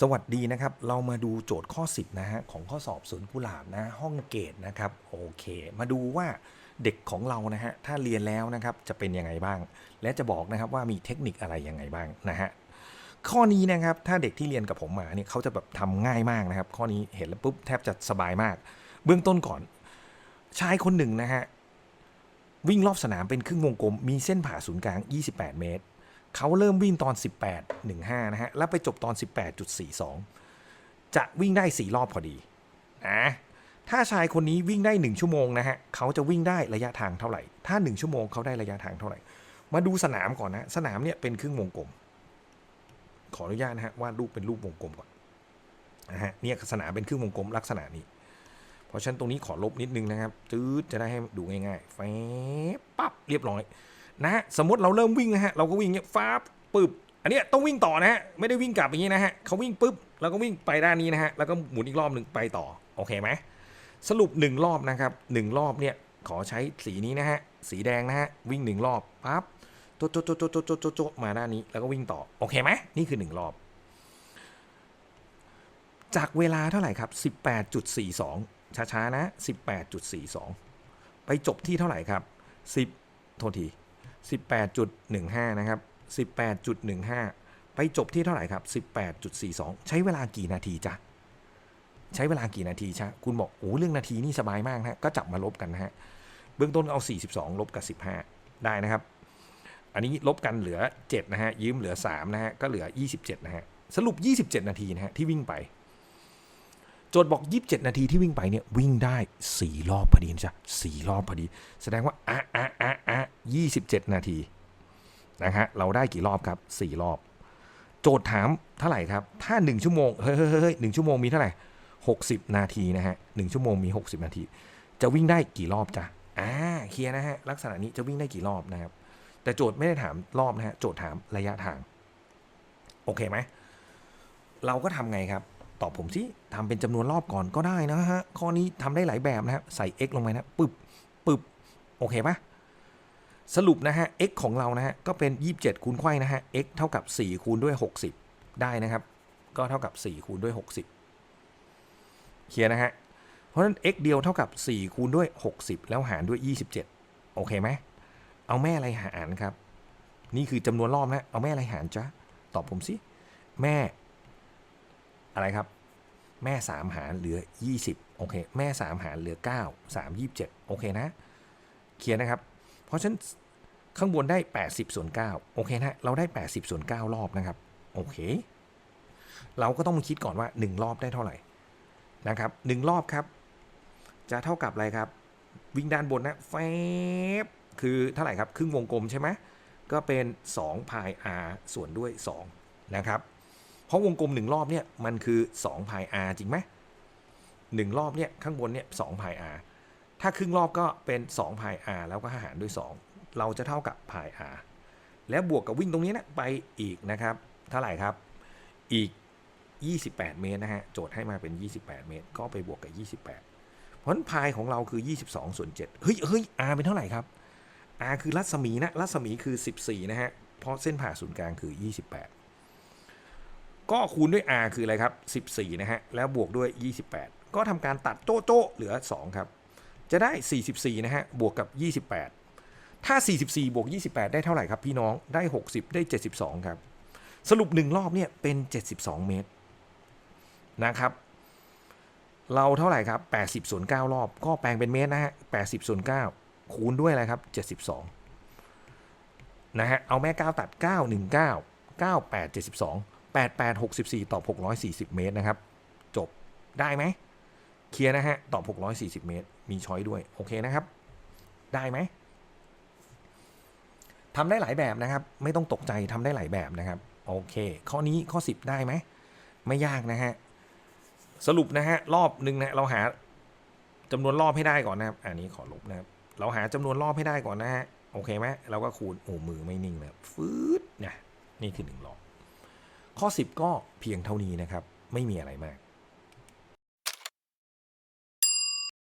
สวัสดีนะครับ เรามาดูโจทย์ข้อ 10 นะฮะ ของข้อสอบสวนกุหลาบนะ ห้องเกตนะครับ โอเค มาดูว่าเด็กของเรานะฮะ ถ้าเรียนแล้วนะครับ จะเป็นยังไงบ้าง และจะบอกนะครับว่ามีเทคนิคอะไรยังไงบ้างนะฮะ ข้อนี้นะครับ ถ้าเด็กที่เรียนกับผมมาเนี่ยเขาจะแบบทำง่ายมากนะครับ ข้อนี้เห็นแล้วปุ๊บแทบจะสบายมาก เบื้องต้นก่อน ชายคนหนึ่งนะฮะ วิ่งรอบสนามเป็นครึ่งวงกลม มีเส้นผ่าศูนย์กลาง 28 เมตร เขาเริ่มวิ่งตอน 18 15 นะฮะ แล้วไปจบตอน 18.42 จะวิ่งได้ 4 รอบพอดีนะถ้าชายคนนี้วิ่งได้ 1 ชั่วโมงนะฮะ เขาจะวิ่งได้ระยะทางเท่าไหร่ ถ้า 1 ชั่วโมงเขาได้ระยะทางเท่าไหร่ มาดูสนามก่อนนะ สนามเนี่ยเป็นครึ่งวงกลม ขออนุญาตนะฮะวาดรูปเป็นรูปวงกลมก่อนนะฮะ เนี่ยสนามเป็นครึ่งวงกลมลักษณะนี้ เพราะฉะนั้นตรงนี้ขอลบนิดนึงนะครับจืดจะได้ให้ดูง่ายๆแฟปั๊บเรียบร้อย นะฮะสมมติเราเริ่มวิ่งนะฮะเราก็วิ่งเนี้ยฟ้าปึบอันนี้ต้องวิ่งต่อนะฮะไม่ได้วิ่งกลับอย่างนี้นะฮะเขาวิ่งปึ๊บเราก็วิ่งไปด้านนี้นะฮะแล้วก็หมุนอีกรอบหนึ่งไปต่อโอเคไหมสรุป 1 รอบนะครับ1รอบเนี่ยขอใช้สีนี้นะฮะสีแดงนะฮะวิ่ง 1 รอบปั๊บโจโจโจโจโจโจโจมาด้านนี้แล้วก็วิ่งต่อโอเคไหมนี่คือ 1 รอบ จากเวลาเท่าไหร่ครับ 18.42 ช้าๆนะ 18.42 ไปจบที่เท่าไหร่ครับ 10 โทษที 18.15 นะครับ 18.15 ไปจบที่เท่าไหร่ครับ 18.42 ใช้เวลากี่นาทีจ๊ะใช้เวลากี่นาทีชะคุณบอก โอ้เรื่องนาทีนี่สบายมากนะฮะก็จับมาลบกันนะฮะ เบื้องต้นเอา 42 ลบกับ 15 ได้นะครับ อันนี้ลบกันเหลือ 7 นะฮะ ยืมเหลือ 3 นะฮะ ก็เหลือ 27 นะฮะ สรุป 27 นาทีนะฮะ ที่วิ่งไป โจทย์บอก 27 นาทีที่วิ่งไปเนี่ยวิ่งได้ 4 รอบพอดีนะจ๊ะ4รอบพอดี แสดงว่าอะอะอะอะ27 นาทีนะฮะเราได้กี่รอบครับ 4 รอบ โจทย์ถามเท่าไหร่ครับ ถ้า 1 ชั่วโมงเฮ้ยเฮ้ยเฮ้ยหนึ่งชั่วโมงมีเท่าไหร่ 60 นาทีนะฮะหนึ่งชั่วโมงมี 60 นาที จะวิ่งได้กี่รอบจ๊ะอ่าเคลียร์นะฮะลักษณะนี้จะวิ่งได้กี่รอบนะครับ แต่โจทย์ไม่ได้ถามรอบนะฮะโจทย์ถามระยะทาง โอเคไหมเราก็ทำไงครับ ตอบผมสิทำเป็นจำนวนรอบก่อนก็ได้นะฮะ ข้อนี้ทำได้หลายแบบนะครับใส่ x ลงไปนะปึ๊บปึ๊บโอเคปะสรุปนะฮะ x ของเรานะฮะ ก็เป็น 27 คูณไขว้นะฮะ x เท่ากับ 4 คูณด้วย 60 ได้นะครับ ก็เท่ากับ 4 คูณด้วย 60เคลียร์นะฮะ เพราะฉะนั้น x เดียวเท่ากับ 4 คูณด้วย 60 แล้วหารด้วย 27 โอเคไหมเอาแม่อะไรหารครับ นี่คือจำนวนรอบนะ เอาแม่อะไรหารจ๊ะตอบผมสิ แม่ อะไรครับ แม่ 3 หารเหลือ 20 โอเค แม่ 3 หารเหลือ 9 3 27 โอเคนะ เขียนนะครับ เพราะฉะนั้นข้างบนได้ 80ส่วน9โอเคนะ เราได้ 80ส่วน9รอบนะครับ โอเค เราก็ต้องมาคิดก่อนว่า 1 รอบได้เท่าไหร่นะครับ1รอบครับ จะเท่ากับอะไรครับ วิ่งด้านบนนะแฟบคือเท่าไหร่ครับ ครึ่งวงกลมใช่ไหมก็เป็น2พาย r ส่วนด้วย 2 นะครับ เพราะวงกลมหนึ่งรอบเนี่ยมันคือ2พาย r จริงไหมหนึ่งรอบเนี่ยข้างบนเนี่ย2พาย r ถ้าครึ่งรอบก็เป็น2พาย r แล้วก็หารด้วย 2 เราจะเท่ากับพาย r แล้วบวกกับวิ่งตรงนี้นะไปอีกนะครับเท่าไหร่ครับอีก 28 เมตรนะฮะโจทย์ให้มาเป็น 28 เมตร ก็ไปบวกกับ 28 เพราะพายของเราคือ 22ส่วน7เฮ้ยเฮ้ย r เป็นเท่าไหร่ครับ r คือรัศมีนะรัศมีคือ 14 นะฮะเพราะเส้นผ่าศูนย์กลางคือ 28 ก็คูณด้วย r คืออะไรครับ 14 นะฮะ แล้วบวกด้วย 28 ก็ทำการตัดโต๊ะโต๊ะเหลือ 2 ครับ จะได้ 44 นะฮะ บวกกับ 28 ถ้า 44 บวก 28 ได้เท่าไหร่ครับพี่น้อง ได้ 60 ได้ 72 ครับ สรุป 1 รอบเนี่ยเป็น 72 เมตรนะครับ เราเท่าไหร่ครับ 80 ส่วน 9 รอบ ก็แปลงเป็นเมตรนะฮะ 80 ส่วน 9 คูณด้วยอะไรครับ 72 นะฮะ เอาแม่ 9 ตัด 9 1 9 9 8 72 8 8 64ตอบ640 เมตรนะครับ จบได้ไหมเคลียร์นะฮะตอบ640 เมตร มีช้อยด้วย โอเคนะครับ ได้ไหมทำได้หลายแบบนะครับ ไม่ต้องตกใจทำได้หลายแบบนะครับ โอเค ข้อนี้ข้อ 10 ได้ไหม ไม่ยากนะฮะ สรุปนะฮะ รอบหนึ่งนะ เราหาจำนวนรอบให้ได้ก่อนนะครับ อันนี้ขอลบนะครับ เราหาจำนวนรอบให้ได้ก่อนนะฮะ โอเคไหมเราก็คูณ โอ้ มือไม่นิ่งเลยฟืดนี่ยนี่คือหนึ่งรอบ ข้อ 10 ก็เพียงเท่านี้นะครับ ไม่มีอะไรมาก